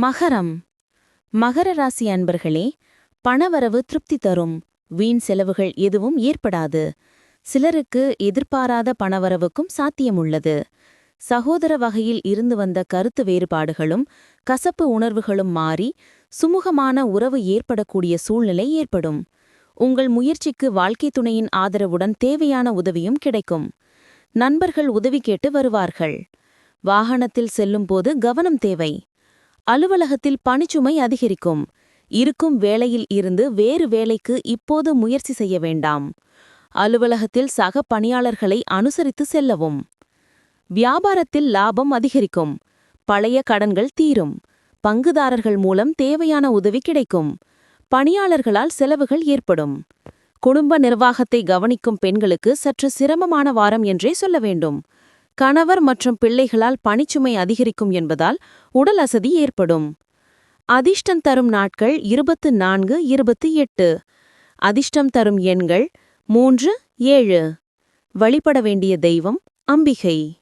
மகரம். மகர ராசி அன்பர்களே பணவரவு திருப்தி தரும். வீண் செலவுகள் எதுவும் ஏற்படாது. சிலருக்கு எதிர்பாராத பணவரவுக்கும் சாத்தியமுள்ளது. சகோதர வகையில் இருந்து வந்த கருத்து வேறுபாடுகளும் கசப்பு உணர்வுகளும் மாறி சுமூகமான உறவு ஏற்படக்கூடிய சூழ்நிலை ஏற்படும். உங்கள் முயற்சிக்கு வாழ்க்கை துணையின் ஆதரவுடன் தேவையான உதவியும் கிடைக்கும். நண்பர்கள் உதவி கேட்டு வருவார்கள். வாகனத்தில் செல்லும்போது கவனம் தேவை. அலுவலகத்தில் பணிச்சுமை அதிகரிக்கும். இருக்கும் வேலையில் இருந்து வேறு வேலைக்கு இப்போது முயற்சி செய்ய வேண்டாம். அலுவலகத்தில் சக பணியாளர்களை அனுசரித்து செல்லவும். வியாபாரத்தில் லாபம் அதிகரிக்கும். பழைய கடன்கள் தீரும். பங்குதாரர்கள் மூலம் தேவையான உதவி கிடைக்கும். பணியாளர்களால் செலவுகள் ஏற்படும். குடும்ப நிர்வாகத்தை கவனிக்கும் பெண்களுக்கு சற்று சிரமமான வாரம் என்றே சொல்ல வேண்டும். கணவர் மற்றும் பிள்ளைகளால் பணிச்சுமை அதிகரிக்கும் என்பதால் உடல் அசதி ஏற்படும். அதிர்ஷ்டம் தரும் நாட்கள் இருபத்து நான்கு இருபத்தி எட்டு. அதிர்ஷ்டம் தரும் எண்கள் மூன்று ஏழு. வழிபட வேண்டிய தெய்வம் அம்பிகை.